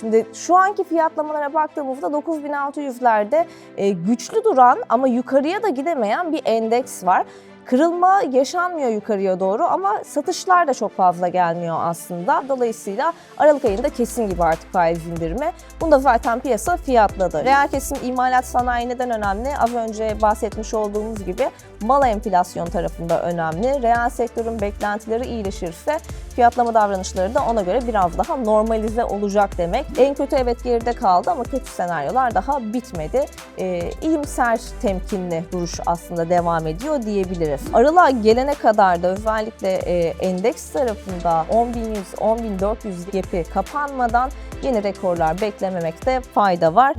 Şimdi şu anki fiyatlamalara baktığımızda 9600'lerde e, güçlü duran ama yukarıya da gidemeyen bir endeks var. Kırılma yaşanmıyor yukarıya doğru ama satışlar da çok fazla gelmiyor aslında. Dolayısıyla Aralık ayında kesin gibi artık faiz indirimi. Bunu da zaten piyasa fiyatladı. Reel kesim imalat sanayi neden önemli? Az önce bahsetmiş olduğumuz gibi mal enflasyon tarafında önemli. Reel sektörün beklentileri iyileşirse fiyatlama davranışları da ona göre biraz daha normalize olacak demek. En kötü evet geride kaldı ama kötü senaryolar daha bitmedi. Ee, iyimser temkinli duruş aslında devam ediyor diyebiliriz. Aralığa gelene kadar da özellikle e, endeks tarafında 10.100, 10.400 gepi kapanmadan yeni rekorlar beklememekte fayda var.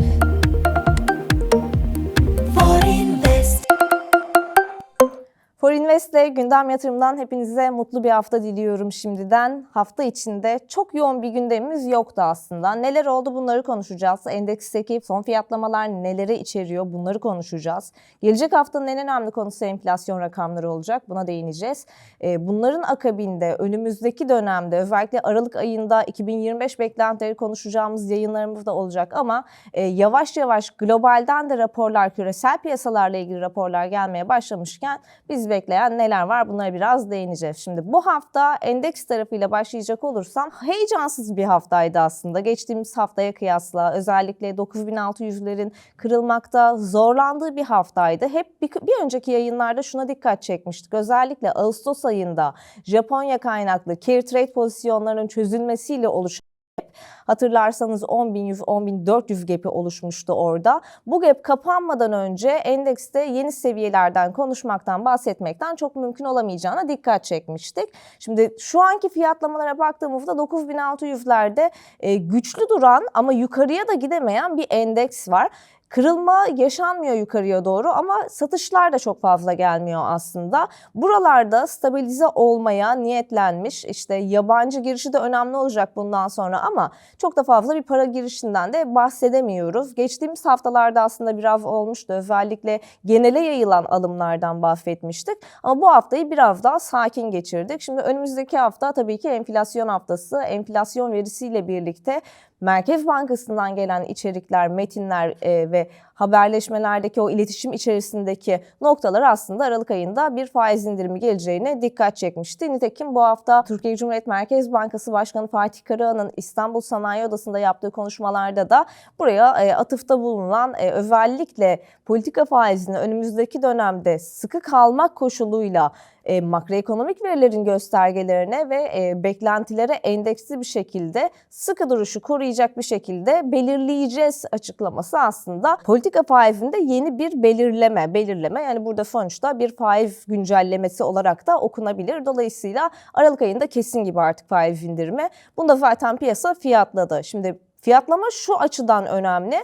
For Invest'le gündem yatırımdan hepinize mutlu bir hafta diliyorum şimdiden. Hafta içinde çok yoğun bir gündemimiz yoktu aslında. Neler oldu bunları konuşacağız. Endeksteki son fiyatlamalar neleri içeriyor bunları konuşacağız. Gelecek haftanın en önemli konusu enflasyon rakamları olacak. Buna değineceğiz. Ee, Bunların akabinde önümüzdeki dönemde özellikle Aralık ayında 2025 beklentileri konuşacağımız yayınlarımız da olacak ama e, yavaş yavaş globalden de raporlar, küresel piyasalarla ilgili raporlar gelmeye başlamışken biz bekleyen neler var bunlara biraz değineceğiz. Şimdi bu hafta endeks tarafıyla başlayacak olursam heyecansız bir haftaydı aslında. Geçtiğimiz haftaya kıyasla özellikle 9600'lerin kırılmakta zorlandığı bir haftaydı. Hep bir, bir önceki yayınlarda şuna dikkat çekmiştik. Özellikle Ağustos ayında Japonya kaynaklı carry trade pozisyonlarının çözülmesiyle oluşan Hatırlarsanız 10.100, 10.400 gap'i oluşmuştu orada. Bu gap kapanmadan önce endekste yeni seviyelerden konuşmaktan, bahsetmekten çok mümkün olamayacağına dikkat çekmiştik. Şimdi şu anki fiyatlamalara baktığımızda 9600'lerde e, güçlü duran ama yukarıya da gidemeyen bir endeks var. Kırılma yaşanmıyor yukarıya doğru ama satışlar da çok fazla gelmiyor aslında. Buralarda stabilize olmaya niyetlenmiş işte yabancı girişi de önemli olacak bundan sonra ama çok da fazla bir para girişinden de bahsedemiyoruz. Geçtiğimiz haftalarda aslında biraz olmuştu özellikle genele yayılan alımlardan bahsetmiştik ama bu haftayı biraz daha sakin geçirdik. Şimdi önümüzdeki hafta tabii ki enflasyon haftası. Enflasyon verisiyle birlikte Merkez Bankası'ndan gelen içerikler, metinler e, ve haberleşmelerdeki o iletişim içerisindeki noktalar aslında Aralık ayında bir faiz indirimi geleceğine dikkat çekmişti. Nitekim bu hafta Türkiye Cumhuriyet Merkez Bankası Başkanı Fatih Karahan'ın İstanbul Sanayi Odası'nda yaptığı konuşmalarda da buraya e, atıfta bulunan e, özellikle politika faizini önümüzdeki dönemde sıkı kalmak koşuluyla e, makroekonomik verilerin göstergelerine ve e, beklentilere endeksli bir şekilde sıkı duruşu koruyacak bir şekilde belirleyeceğiz açıklaması aslında politika faizinde yeni bir belirleme, belirleme yani burada sonuçta bir faiz güncellemesi olarak da okunabilir. Dolayısıyla Aralık ayında kesin gibi artık faiz indirimi. Bunu da zaten piyasa fiyatladı. Şimdi fiyatlama şu açıdan önemli.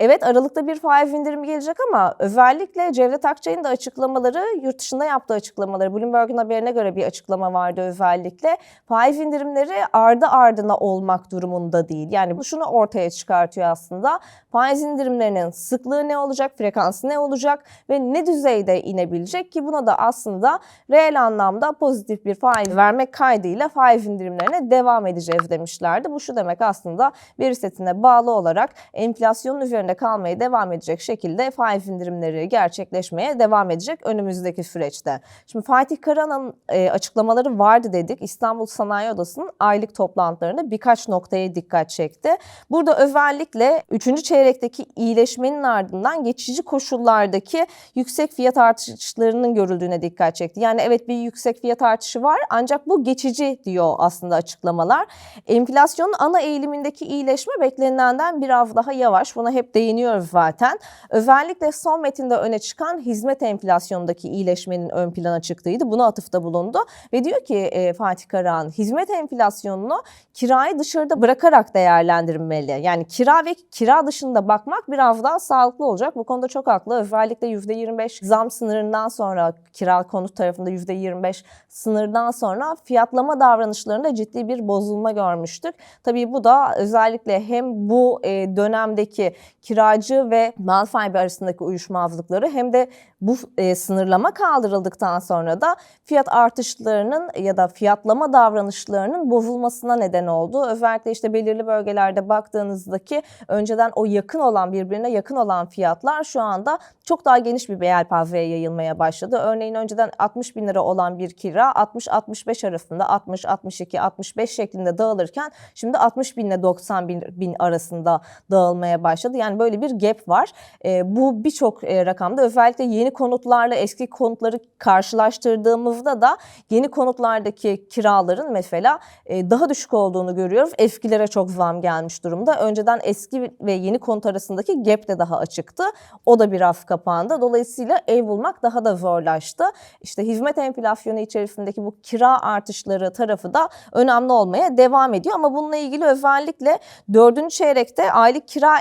Evet Aralık'ta bir faiz indirimi gelecek ama özellikle Cevdet Akçay'ın da açıklamaları, yurt dışında yaptığı açıklamaları, Bloomberg'un haberine göre bir açıklama vardı özellikle. Faiz indirimleri ardı ardına olmak durumunda değil. Yani bu şunu ortaya çıkartıyor aslında. Faiz indirimlerinin sıklığı ne olacak, frekansı ne olacak ve ne düzeyde inebilecek ki buna da aslında reel anlamda pozitif bir faiz vermek kaydıyla faiz indirimlerine devam edeceğiz demişlerdi. Bu şu demek aslında veri setine bağlı olarak enflasyonun üzerinde kalmaya devam edecek şekilde faiz indirimleri gerçekleşmeye devam edecek önümüzdeki süreçte. Şimdi Fatih Karahan'ın e, açıklamaları vardı dedik. İstanbul Sanayi Odası'nın aylık toplantılarında birkaç noktaya dikkat çekti. Burada özellikle 3. çeyrekteki iyileşmenin ardından geçici koşullardaki yüksek fiyat artışlarının görüldüğüne dikkat çekti. Yani evet bir yüksek fiyat artışı var ancak bu geçici diyor aslında açıklamalar. Enflasyonun ana eğilimindeki iyileşme beklenilenden biraz daha yavaş. Buna hep değiniyoruz zaten. Özellikle son metinde öne çıkan hizmet enflasyonundaki iyileşmenin ön plana çıktığıydı. Buna atıfta bulundu ve diyor ki e, Fatih Karahan hizmet enflasyonunu kirayı dışarıda bırakarak değerlendirmeli. Yani kira ve kira dışında bakmak biraz daha sağlıklı olacak. Bu konuda çok haklı. Özellikle %25 zam sınırından sonra kira konut tarafında %25 sınırdan sonra fiyatlama davranışlarında ciddi bir bozulma görmüştük. Tabii bu da özellikle hem bu e, dönemdeki kiracı ve mal sahibi arasındaki uyuşmazlıkları hem de bu e, sınırlama kaldırıldıktan sonra da fiyat artışlarının ya da fiyatlama davranışlarının bozulmasına neden oldu. Özellikle işte belirli bölgelerde baktığınızdaki önceden o yakın olan birbirine yakın olan fiyatlar şu anda çok daha geniş bir yelpazeye yayılmaya başladı. Örneğin önceden 60 bin lira olan bir kira 60-65 arasında 60-62-65 şeklinde dağılırken şimdi 60 bin ile 90 bin, bin arasında dağılmaya başladı. Yani böyle bir gap var. E, bu birçok e, rakamda özellikle yeni konutlarla eski konutları karşılaştırdığımızda da yeni konutlardaki kiraların mesela e, daha düşük olduğunu görüyoruz. Eskilere çok zam gelmiş durumda. Önceden eski ve yeni konut arasındaki gap de daha açıktı. O da biraz kapandı. Dolayısıyla ev bulmak daha da zorlaştı. İşte hizmet enflasyonu içerisindeki bu kira artışları tarafı da önemli olmaya devam ediyor. Ama bununla ilgili özellikle dördüncü çeyrekte aylık kira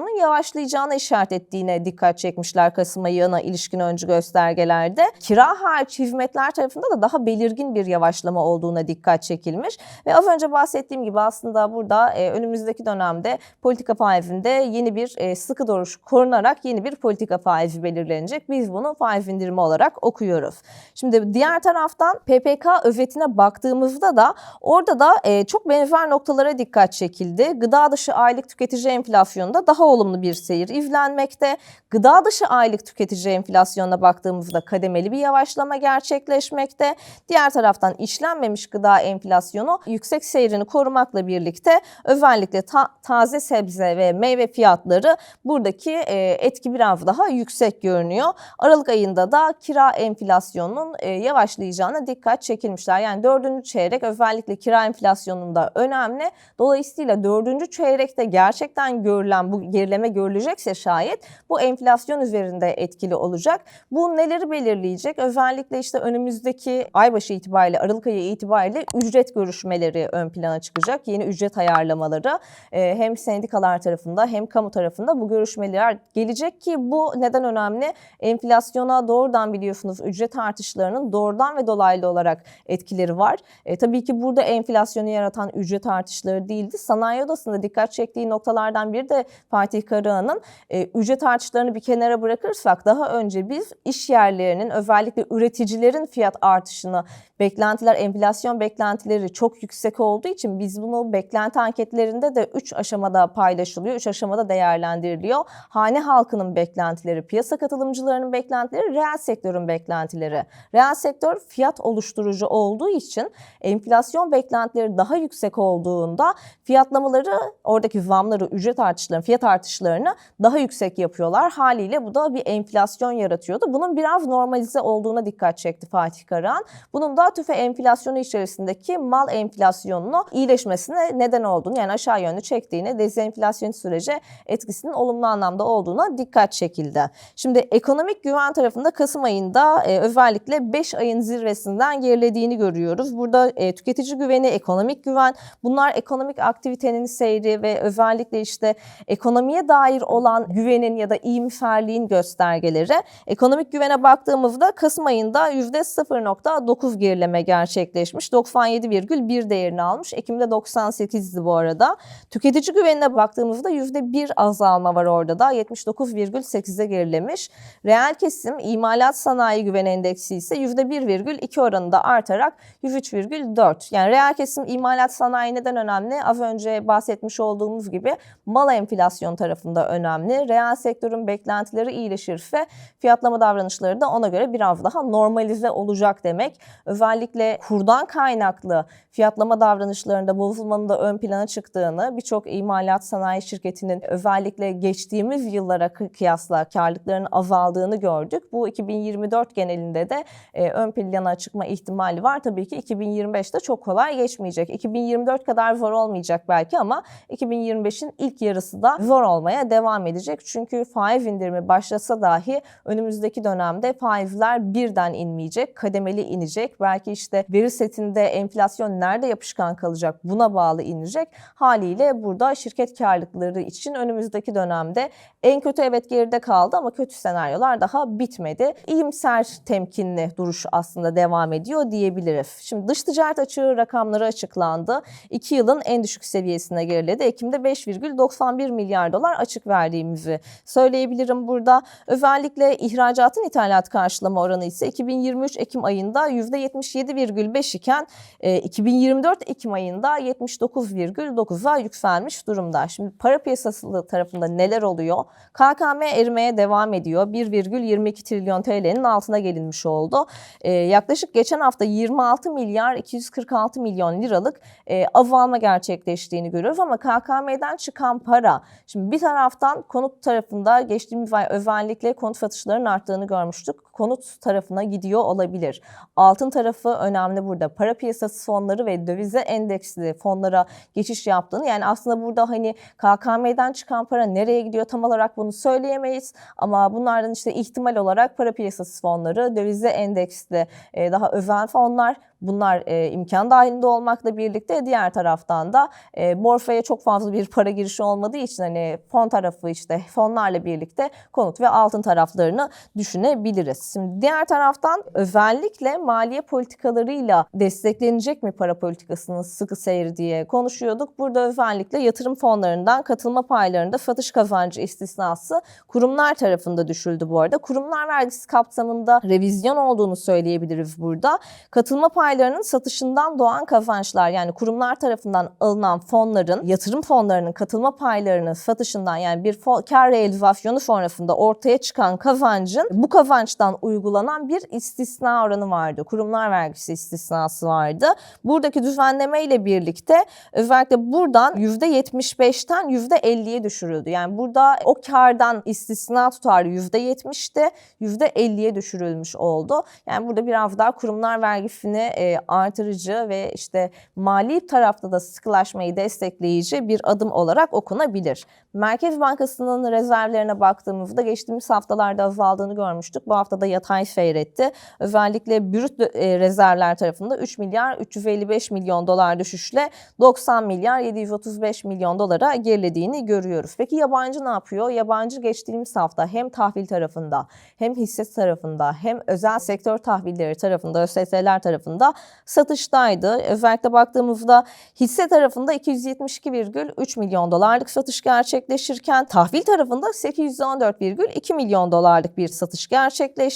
enflasyonunun yavaşlayacağına işaret ettiğine dikkat çekmişler Kasım ayına ilişkin öncü göstergelerde. Kira hariç hizmetler tarafında da daha belirgin bir yavaşlama olduğuna dikkat çekilmiş. Ve az önce bahsettiğim gibi aslında burada e, önümüzdeki dönemde politika faizinde yeni bir e, sıkı duruş korunarak yeni bir politika faizi belirlenecek. Biz bunu faiz indirimi olarak okuyoruz. Şimdi diğer taraftan PPK özetine baktığımızda da orada da e, çok benzer noktalara dikkat çekildi. Gıda dışı aylık tüketici enflasyonunda daha olumlu bir seyir izlenmekte. Gıda dışı aylık tüketici enflasyonuna baktığımızda kademeli bir yavaşlama gerçekleşmekte. Diğer taraftan işlenmemiş gıda enflasyonu yüksek seyrini korumakla birlikte özellikle ta- taze sebze ve meyve fiyatları buradaki e, etki biraz daha yüksek görünüyor. Aralık ayında da kira enflasyonunun e, yavaşlayacağına dikkat çekilmişler. Yani dördüncü çeyrek özellikle kira enflasyonunda önemli. Dolayısıyla dördüncü çeyrekte gerçekten görülen bu gerileme görülecekse şayet bu enflasyon üzerinde etkili olacak. Bu neleri belirleyecek? Özellikle işte önümüzdeki ay başı itibariyle Aralık ayı itibariyle ücret görüşmeleri ön plana çıkacak. Yeni ücret ayarlamaları e, hem sendikalar tarafında hem kamu tarafında bu görüşmeler gelecek ki bu neden önemli? Enflasyona doğrudan biliyorsunuz ücret artışlarının doğrudan ve dolaylı olarak etkileri var. E, tabii ki burada enflasyonu yaratan ücret artışları değildi. Sanayi Odası'nda dikkat çektiği noktalardan biri de Fatih Karahan'ın e, ücret artışlarını bir kenara bırakırsak daha önce biz iş yerlerinin özellikle üreticilerin fiyat artışını beklentiler, enflasyon beklentileri çok yüksek olduğu için biz bunu beklenti anketlerinde de 3 aşamada paylaşılıyor, 3 aşamada değerlendiriliyor. Hane halkının beklentileri, piyasa katılımcılarının beklentileri, reel sektörün beklentileri. Reel sektör fiyat oluşturucu olduğu için enflasyon beklentileri daha yüksek olduğunda fiyatlamaları, oradaki zamları, ücret artışlarını, fiyat artışlarını daha yüksek yapıyorlar. Haliyle bu da bir enflasyon yaratıyordu. Bunun biraz normalize olduğuna dikkat çekti Fatih Karahan. Bunun da tüfe enflasyonu içerisindeki mal enflasyonunu iyileşmesine neden olduğunu yani aşağı yönlü çektiğini, dezenflasyon sürece etkisinin olumlu anlamda olduğuna dikkat çekildi. Şimdi ekonomik güven tarafında Kasım ayında e, özellikle 5 ayın zirvesinden gerilediğini görüyoruz. Burada e, tüketici güveni, ekonomik güven bunlar ekonomik aktivitenin seyri ve özellikle işte ekonomiye dair olan güvenin ya da iyimserliğin göstergeleri. Ekonomik güvene baktığımızda Kasım ayında %0.9 gerileme gerçekleşmiş. 97,1 değerini almış. Ekim'de 98'di bu arada. Tüketici güvenine baktığımızda %1 azalma var orada da. 79,8'e gerilemiş. Reel kesim imalat sanayi güven endeksi ise %1,2 oranında artarak 103,4. Yani reel kesim imalat sanayi neden önemli? Az önce bahsetmiş olduğumuz gibi mal enflasyon tarafında önemli. Reel sektörün beklentileri iyileşirse fiyatlama davranışları da ona göre biraz daha normalize olacak demek. Özellikle kurdan kaynaklı fiyatlama davranışlarında bozulmanın da ön plana çıktığını, birçok imalat sanayi şirketinin özellikle geçtiğimiz yıllara kıyasla karlılıklarının azaldığını gördük. Bu 2024 genelinde de e, ön plana çıkma ihtimali var. Tabii ki 2025'te çok kolay geçmeyecek. 2024 kadar zor olmayacak belki ama 2025'in ilk yarısı da zor olmaya devam edecek. Çünkü faiz indirimi başlasa dahi önümüzdeki dönemde faizler birden inmeyecek, kademeli inecek. Belki işte veri setinde enflasyon nerede yapışkan kalacak buna bağlı inecek. Haliyle burada şirket karlılıkları için önümüzdeki dönemde en kötü evet geride kaldı ama kötü senaryolar daha bitmedi. İyimser temkinli duruş aslında devam ediyor diyebiliriz. Şimdi dış ticaret açığı rakamları açıklandı. 2 yılın en düşük seviyesine geriledi. Ekim'de 5,91 milyar dolar açık verdiğimizi söyleyebilirim burada. Özellikle ihracatın ithalat karşılama oranı ise 2023 Ekim ayında %77,5 iken e, 2024 Ekim ayında 79,9'a yükselmiş durumda. Şimdi para piyasası tarafında neler oluyor? KKM erimeye devam ediyor. 1,22 trilyon TL'nin altına gelinmiş oldu. E, yaklaşık geçen hafta 26 milyar 246 milyon liralık e, avvalma gerçekleştiğini görüyoruz ama KKM'den çıkan para şimdi bir taraftan konut tarafında geçtiğimiz ay özellikle konut satışlarının arttığını görmüştük. Konut tarafına gidiyor olabilir. Altın tarafı önemli burada. Para piyasası fonları ve dövize endeksli fonlara geçiş yaptığını yani aslında burada hani KKM'den çıkan para nereye gidiyor tam olarak bunu söyleyemeyiz ama bunlardan işte ihtimal olarak para piyasası fonları, dövize endeksli e, daha özel fonlar Bunlar e, imkan dahilinde olmakla birlikte diğer taraftan da e, borsaya çok fazla bir para girişi olmadığı için hani fon tarafı işte fonlarla birlikte konut ve altın taraflarını düşünebiliriz. Şimdi diğer taraftan özellikle maliye politikalarıyla desteklenecek mi para politikasının sıkı seyri diye konuşuyorduk. Burada özellikle yatırım fonlarından katılma paylarında satış kazancı istisnası kurumlar tarafında düşüldü bu arada. Kurumlar vergisi kapsamında revizyon olduğunu söyleyebiliriz burada. Katılma paylarının satışından doğan kazançlar yani kurumlar tarafından alınan fonların, yatırım fonlarının katılma paylarının satışından yani bir kar realizasyonu sonrasında ortaya çıkan kazancın bu kazançtan uygulanan bir istisna oranı vardı. Kurumlar vergisi istisnası vardı. Buradaki düzenleme ile birlikte özellikle buradan %75'ten %50'ye düşürüldü. Yani burada o kardan istisna tutarı %70'ti, %50'ye düşürülmüş oldu. Yani burada biraz daha kurumlar vergisini e, artırıcı ve işte mali tarafta da sıkılaşmayı destekleyici bir adım olarak okunabilir. Merkez Bankası'nın rezervlerine baktığımızda geçtiğimiz haftalarda azaldığını görmüştük. Bu hafta da yatay seyretti. Özellikle brüt e, rezervler tarafında 3 milyar 355 milyon dolar düşüşle 90 milyar 735 milyon dolara gerilediğini görüyoruz. Peki yabancı ne yapıyor? Yabancı geçtiğimiz hafta hem tahvil tarafında hem hisse tarafında hem özel sektör tahvilleri tarafında, ÖSS'ler tarafında satıştaydı. Özellikle baktığımızda hisse tarafında 272,3 milyon dolarlık satış gerçekleşirken tahvil tarafında 814,2 milyon dolarlık bir satış gerçekleşti.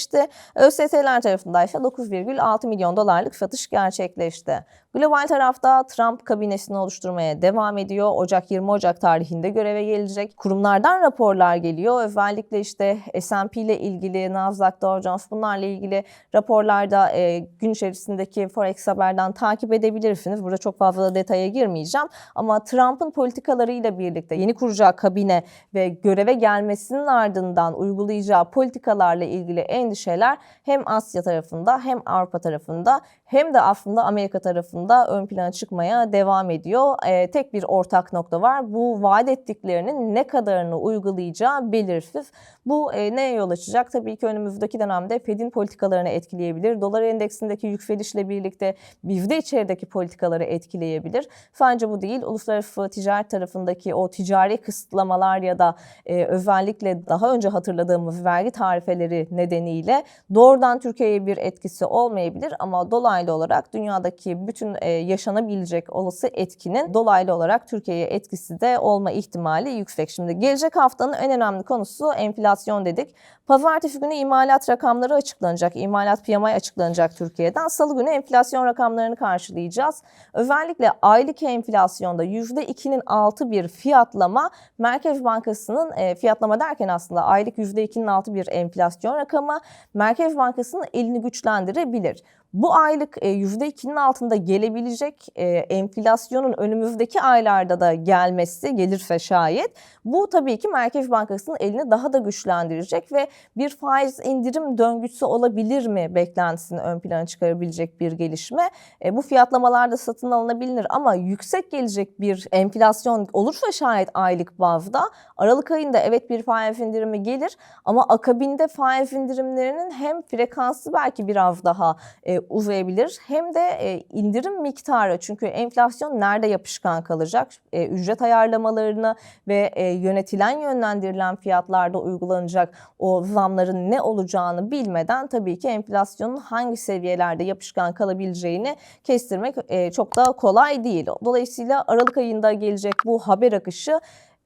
ÖST'ler tarafında ise 9,6 milyon dolarlık satış gerçekleşti. Global tarafta Trump kabinesini oluşturmaya devam ediyor. Ocak 20 Ocak tarihinde göreve gelecek. Kurumlardan raporlar geliyor. Özellikle işte S&P ile ilgili, Nasdaq, Dow Jones bunlarla ilgili raporlarda e, gün içerisindeki Forex haberden takip edebilirsiniz. Burada çok fazla detaya girmeyeceğim. Ama Trump'ın politikalarıyla birlikte yeni kuracağı kabine ve göreve gelmesinin ardından uygulayacağı politikalarla ilgili endişeler hem Asya tarafında hem Avrupa tarafında hem de aslında Amerika tarafında ön plana çıkmaya devam ediyor. Ee, tek bir ortak nokta var. Bu vaat ettiklerinin ne kadarını uygulayacağı belirsiz. Bu e, neye yol açacak? Tabii ki önümüzdeki dönemde Fed'in politikalarını etkileyebilir. Dolar endeksindeki yükselişle birlikte bizde içerideki politikaları etkileyebilir. Sadece bu değil, uluslararası ticaret tarafındaki o ticari kısıtlamalar ya da e, özellikle daha önce hatırladığımız vergi tarifeleri nedeniyle doğrudan Türkiye'ye bir etkisi olmayabilir ama dolaylı olarak dünyadaki bütün e, yaşanabilecek olası etkinin dolaylı olarak Türkiye'ye etkisi de olma ihtimali yüksek. Şimdi gelecek haftanın en önemli konusu enflasyon dedik. Pazartesi günü imalat rakamları açıklanacak. İmalat PMI açıklanacak Türkiye'den. Salı günü enflasyon rakamlarını karşılayacağız. Özellikle aylık enflasyonda %2'nin altı bir fiyatlama Merkez Bankası'nın e, fiyatlama derken aslında aylık %2'nin altı bir enflasyon rakamı Merkez Bankası'nın elini güçlendirebilir. Bu aylık e, %2'nin altında gelebilecek e, enflasyonun önümüzdeki aylarda da gelmesi gelirse şayet bu tabii ki Merkez Bankası'nın elini daha da güçlendirecek ve bir faiz indirim döngüsü olabilir mi beklentisini ön plana çıkarabilecek bir gelişme. E, bu fiyatlamalarda satın alınabilir ama yüksek gelecek bir enflasyon olursa şayet aylık bazda Aralık ayında evet bir faiz indirimi gelir ama akabinde faiz indirimlerinin hem frekansı belki biraz daha e, uzayabilir hem de e, indirim miktarı çünkü enflasyon nerede yapışkan kalacak? E, ücret ayarlamalarını ve e, yönetilen yönlendirilen fiyatlarda uygulanacak o zamların ne olacağını bilmeden tabii ki enflasyonun hangi seviyelerde yapışkan kalabileceğini kestirmek e, çok da kolay değil. Dolayısıyla Aralık ayında gelecek bu haber akışı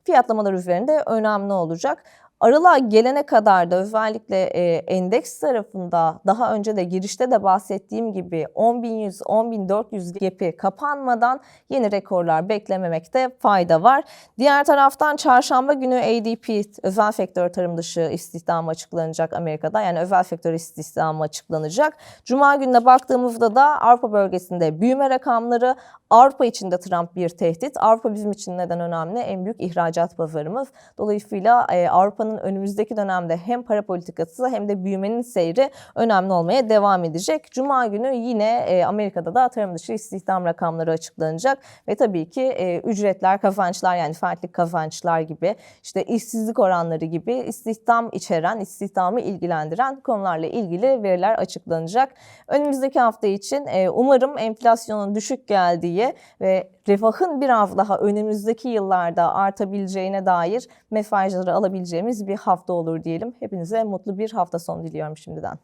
fiyatlamalar üzerinde önemli olacak. Aralığa gelene kadar da özellikle e, endeks tarafında daha önce de girişte de bahsettiğim gibi 10.100, 10.400 gap'i kapanmadan yeni rekorlar beklememekte fayda var. Diğer taraftan çarşamba günü ADP özel sektör tarım dışı istihdamı açıklanacak Amerika'da. Yani özel sektör istihdamı açıklanacak. Cuma gününe baktığımızda da Avrupa bölgesinde büyüme rakamları Avrupa için de Trump bir tehdit. Avrupa bizim için neden önemli? En büyük ihracat pazarımız. Dolayısıyla e, Avrupa'nın önümüzdeki dönemde hem para politikası hem de büyümenin seyri önemli olmaya devam edecek. Cuma günü yine e, Amerika'da da tarım dışı istihdam rakamları açıklanacak ve tabii ki e, ücretler, kazançlar yani fertlik kazançlar gibi işte işsizlik oranları gibi istihdam içeren, istihdamı ilgilendiren konularla ilgili veriler açıklanacak. Önümüzdeki hafta için e, umarım enflasyonun düşük geldiği ve refahın biraz daha önümüzdeki yıllarda artabileceğine dair mesajları alabileceğimiz bir hafta olur diyelim. Hepinize mutlu bir hafta sonu diliyorum şimdiden.